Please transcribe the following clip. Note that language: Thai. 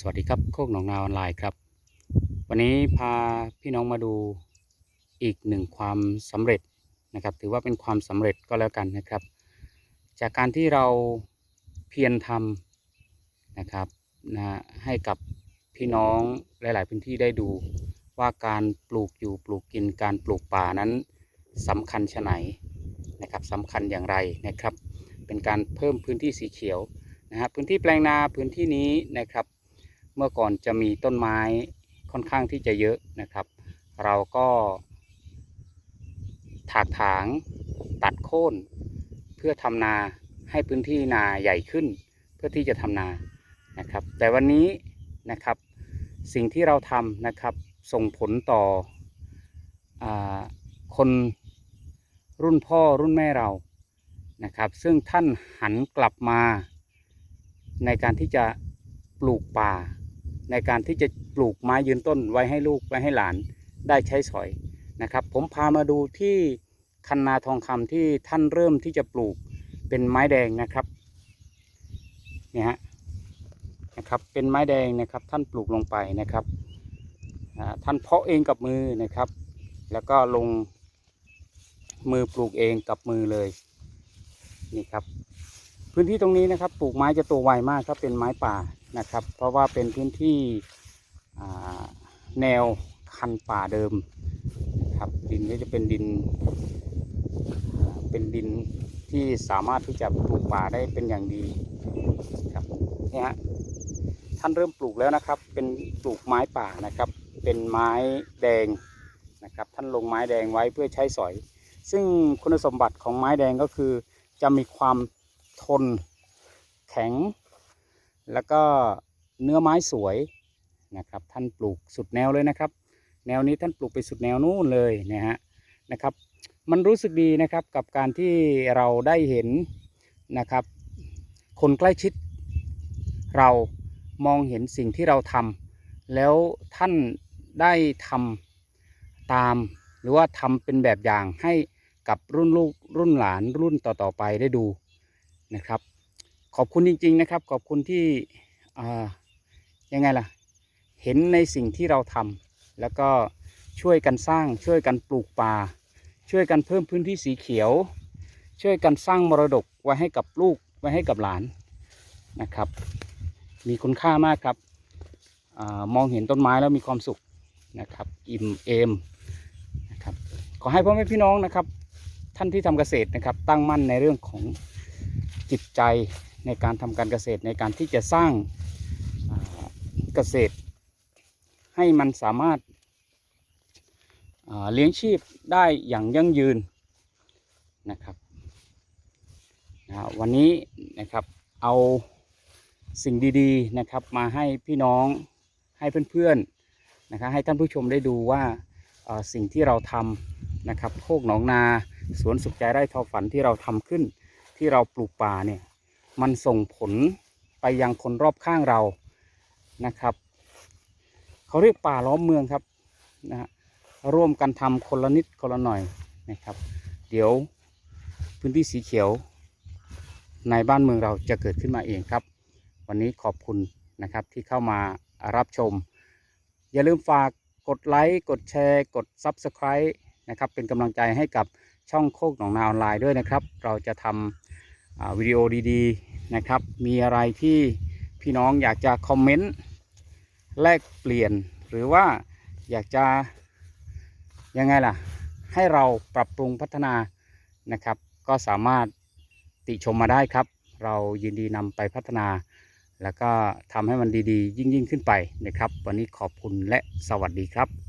สวัสดีครับโคกหนองนาออนไลน์ครับ วันนี้พาพี่น้องมาดูอีกหนึ่งความสำเร็จนะครับ ถือว่าเป็นความสำเร็จก็แล้วกันนะครับ จากการที่เราเพียรทำนะครับนะให้กับพี่น้องหลาย ๆ พื้นที่ได้ดูว่าการปลูกอยู่ปลูกกินการปลูกป่านั้นสำคัญชะไหนนะครับสำคัญอย่างไรนะครับ เป็นการเพิ่มพื้นที่สีเขียวนะฮะพื้นที่แปลงนาพื้นที่นี้นะครับ เมื่อก่อนจะมีต้นไม้ค่อนข้างที่จะเยอะนะครับ เราก็ถากถางตัดโค่นเพื่อทำนาให้พื้นที่นาใหญ่ขึ้น เพื่อที่จะทำนานะครับ แต่วันนี้นะครับสิ่งที่เราทำนะครับส่งผลต่ออคนรุ่นพ่อรุ่นแม่เรานะครับ ซึ่งท่านหันกลับมาในการที่จะปลูกป่า ในการที่จะปลูกไม้ยืนต้นไว้ให้ลูกไว้ให้หลานได้ใช้สอยนะครับ ผมพามาดูที่คันนาทองคำที่ท่านเริ่มที่จะปลูกเป็นไม้แดงนะครับเนี่ยฮะนะครับเป็นไม้แดงนะครับท่านปลูกลงไปนะครับท่านเพาะเองกับมือนะครับ แล้วก็ลงมือปลูกเองกับมือเลยนี่ครับ พื้นที่ตรงนี้นะครับ ปลูกไม้จะโตไวมากครับเป็นไม้ป่านะครับ เพราะว่าเป็นพื้นที่แนวคันป่าเดิมครับดินก็จะเป็นดิน เป็นดินที่สามารถที่จะปลูกป่าได้เป็นอย่างดีครับนี่ฮะท่านเริ่มปลูกแล้วนะครับ เป็นปลูกไม้ป่านะครับ เป็นไม้แดงนะครับ ท่านลงไม้แดงไว้เพื่อใช้สอย ซึ่งคุณสมบัติของไม้แดงก็คือจะมีความ ทน แข็ง แล้วก็เนื้อไม้สวยนะครับ ท่านปลูกสุดแนวเลยนะครับ แนวนี้ท่านปลูกไปสุดแนวนู้นเลยนะฮะนะครับ มันรู้สึกดีนะครับกับการที่เราได้เห็นนะครับ คนใกล้ชิด เรามองเห็นสิ่งที่เราทำแล้วท่านได้ทำตาม หรือว่าทำเป็นแบบอย่างให้กับรุ่นลูกรุ่นหลานรุ่นต่อๆไปได้ดู นะครับ ขอบคุณจริง ๆนะครับ ขอบคุณที่ยังไงล่ะ เห็นในสิ่งที่เราทำแล้วก็ช่วยกันสร้าง ช่วยกันปลูกป่า ช่วยกันเพิ่มพื้นที่สีเขียว ช่วยกันสร้างมรดกไว้ให้กับลูกไว้ให้กับหลานนะครับ มีคุณค่ามากครับอมองเห็นต้นไม้แล้วมีความสุขนะครับ อิ่มเอมนะครับขอให้พ่อแม่พี่น้องนะครับ ท่านที่ทำเกษตรนะครับ ตั้งมั่นในเรื่องของ จิตใจในการทำการเกษตรในการที่จะสร้างเกษตร ให้มันสามารถเลี้ยงชีพได้อย่างยั่งยืนนะครับนะวันนี้นะครับเอาสิ่งดีๆนะครับมาให้พี่น้องให้เพื่อนๆนะครับให้ท่านผู้ชมได้ดูว่าสิ่งที่เราทำนะครับโคกหนองนาสวนสุขใจไร่ทอฝันที่เราทำขึ้น ที่เราปลูกป่าเนี่ยมันส่งผลไปยังคนรอบข้างเรานะครับเขาเรียกป่าล้อมเมืองครับนะฮะร่วมกันทำคนละนิดคนละหน่อยนะครับ เดี๋ยวพื้นที่สีเขียวในบ้านเมืองเราจะเกิดขึ้นมาเองครับ วันนี้ขอบคุณนะครับที่เข้ามารับชม อย่าลืมฝากกดไลค์กดแชร์กด Subscribe นะครับเป็นกำลังใจให้กับช่องโคกหนองนาออนไลน์ด้วยนะครับ เราจะทำ วิดีโอดีๆนะครับ มีอะไรที่พี่น้องอยากจะคอมเมนต์แลกเปลี่ยน หรือว่าอยากจะยังไงล่ะ ให้เราปรับปรุงพัฒนานะครับ ก็สามารถติชมมาได้ครับ เรายินดีนำไปพัฒนา แล้วก็ทำให้มันดีๆ ยิ่งๆ ขึ้นไปนะครับ วันนี้ขอบคุณและสวัสดีครับ